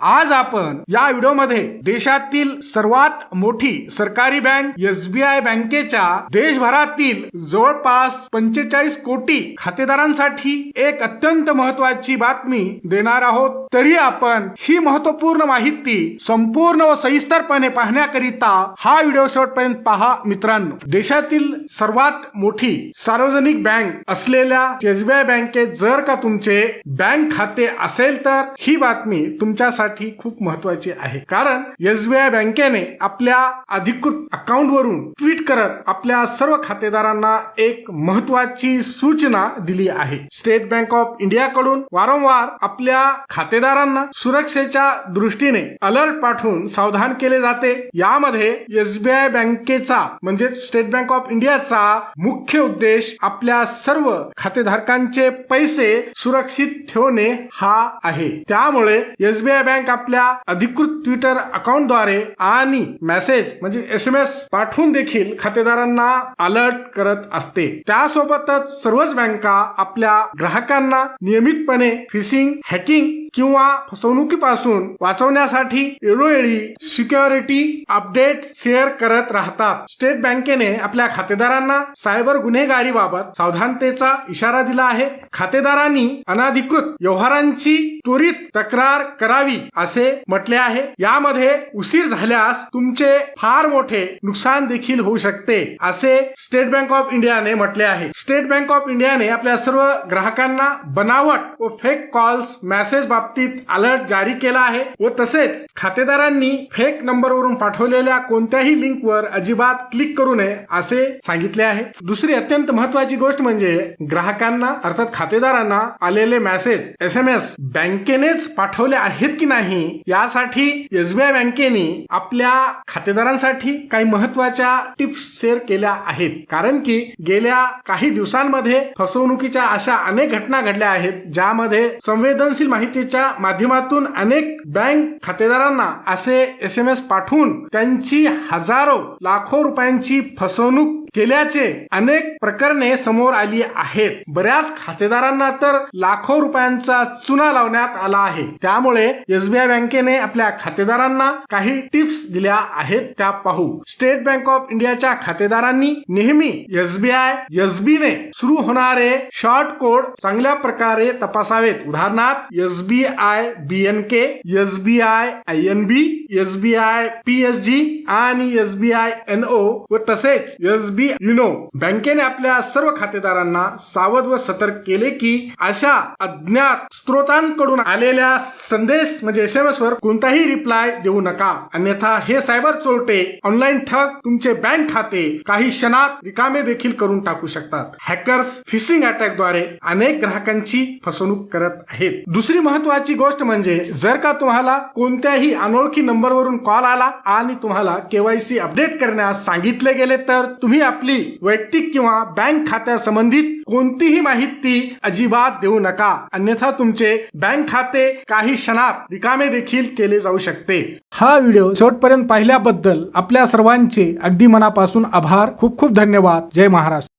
आज आपण या व्हिडिओमध्ये देशातील सर्वात मोठी सरकारी बँक एस बी आय बँकेच्या देशभरातील जवळपास पंचेचाळीस कोटी खातेदारांसाठी एक अत्यंत महत्वाची बातमी देणार आहोत. तरी आपण ही महत्त्वपूर्ण माहिती संपूर्ण व सविस्तरपणे पाहण्याकरिता हा व्हिडिओ शेवटपर्यंत पहा मित्रांनो. देशातील सर्वात मोठी सार्वजनिक बँक असलेल्या एसबीआय बँकेत जर का तुमचे बँक खाते असेल तर ही बातमी तुमच्यासाठी खूप महत्वाची आहे. कारण एसबीआय बँकेने आपल्या अधिकृत अकाउंट वरून ट्विट करत आपल्या सर्व खातेदारांना एक महत्वाची सूचना दिली आहे. स्टेट बँक ऑफ इंडिया कडून वारंवार आपल्या खातेदारांना सुरक्षेच्या दृष्टीने अलर्ट पाठवून सावधान केले जाते. यामध्ये एसबीआय बँकेचा म्हणजे स्टेट बँक ऑफ इंडियाचा मुख्य उद्देश आपल्या सर्व खातेधारकांचे पैसे सुरक्षित ठेवणे हा आहे. त्यामुळे एसबीआय बँक आपल्या अधिकृत ट्विटर अकाउंटद्वारे आणि मेसेज म्हणजे एस एम एस पाठवून देखील खातेदारांना अलर्ट करत असते. त्यासोबतच सर्वच बँका आपल्या ग्राहकांना नियमितपणे फिशिंग हॅकिंग किंवा फसवणुकीपासून वाचवण्यासाठी वेळोवेळी सिक्युरिटी अपडेट शेअर करत राहतात. स्टेट बँकेने आपल्या खातेदारांना सायबर गुन्हेगारीबाबत सावधानतेचा इशारा दिला आहे. खातेदारांनी अनाधिकृत व्यवहारांची त्वरित तक्रार करावी असे म्हटले आहे. यामध्ये उशीर झाल्यास तुमचे फार मोठे नुकसान देखील होऊ शकते असे स्टेट बँक ऑफ इंडियाने म्हटले आहे. स्टेट बँक ऑफ इंडियाने आपल्या सर्व ग्राहकांना बनावट व फेक कॉल्स मेसेज बाबतीत अलर्ट जारी केला आहे व तसेच खातेदारांनी फेक नंबरवरून पाठवलेल्या कोणत्याही लिंकवर अजिबात क्लिक करू नये असे सांगितले आहे. दुसरी अत्यंत महत्वाची गोष्ट म्हणजे ग्राहकांना अर्थात खातेदारांना आलेले मेसेज एस एम एस बँकेनेच पाठवले आहेत की नाही यासाठी एसबीआय बँकेने आपल्या खातेदारांसाठी काही महत्त्वाच्या टिप्स शेअर केल्या आहेत. कारण की गेल्या काही दिवसांमध्ये फसवणुकीच्या अशा अनेक घटना घडल्या आहेत ज्यामध्ये संवेदनशील माहिती माहितीच्या माध्यमातून अनेक बँक खातेदारांना असे एस एम एस पाठवून त्यांची हजारो लाखो रुपयांची फसवणूक केल्याचे अनेक प्रकरणे समोर आली आहेत. बऱ्याच खातेदारांना तर लाखो रुपयांचा चुना लावण्यात आला आहे. त्यामुळे एसबीआय बँकेने आपल्या खातेदारांना काही टिप्स दिल्या आहेत त्या पाहू. स्टेट बँक ऑफ इंडियाच्या खातेदारांनी नेहमी एसबीआय एसबी ने सुरू होणारे शॉर्ट कोड चांगल्या प्रकारे तपासावेत. उदाहरणार्थ SBI B SBI I N B SBI PSG आणि एसबीआय एन ओ व तसेच एसबी युनो बँकेने आपल्या सर्व खातेदारांना सावध व सतर्क केले की अशा अज्ञात स्त्रोतांकडून आलेल्या संदेश म्हणजे एस एम एस वर कोणताही रिप्लाय देऊ नका. अन्यथा हे सायबर चोरटे ऑनलाईन ठग तुमचे बँक खाते काही क्षणात रिकामे देखील करून टाकू शकतात. हॅकर्स फिशिंग अटॅकद्वारे अनेक ग्राहकांची फसवणूक करत आहेत. दुसरी महत्वाची गोष्ट म्हणजे जर का तुम्हाला कोणत्याही अनोळखी नंबरवरून कॉल आला आणि तुम्हाला केवायसी अपडेट करण्यास सांगितले गेले तर तुम्ही आपली वैयक्तिक किंवा बँक खात्या संबंधित कोणतीही माहिती अजिबात देऊ नका. अन्यथा तुमचे बँक खाते काही क्षणात रिकामे देखील केले जाऊ शकते. हा व्हिडिओ शेवटपर्यंत पाहिल्याबद्दल आपल्या सर्वांचे अगदी मनापासून आभार. खूप खूप धन्यवाद. जय महाराष्ट्र.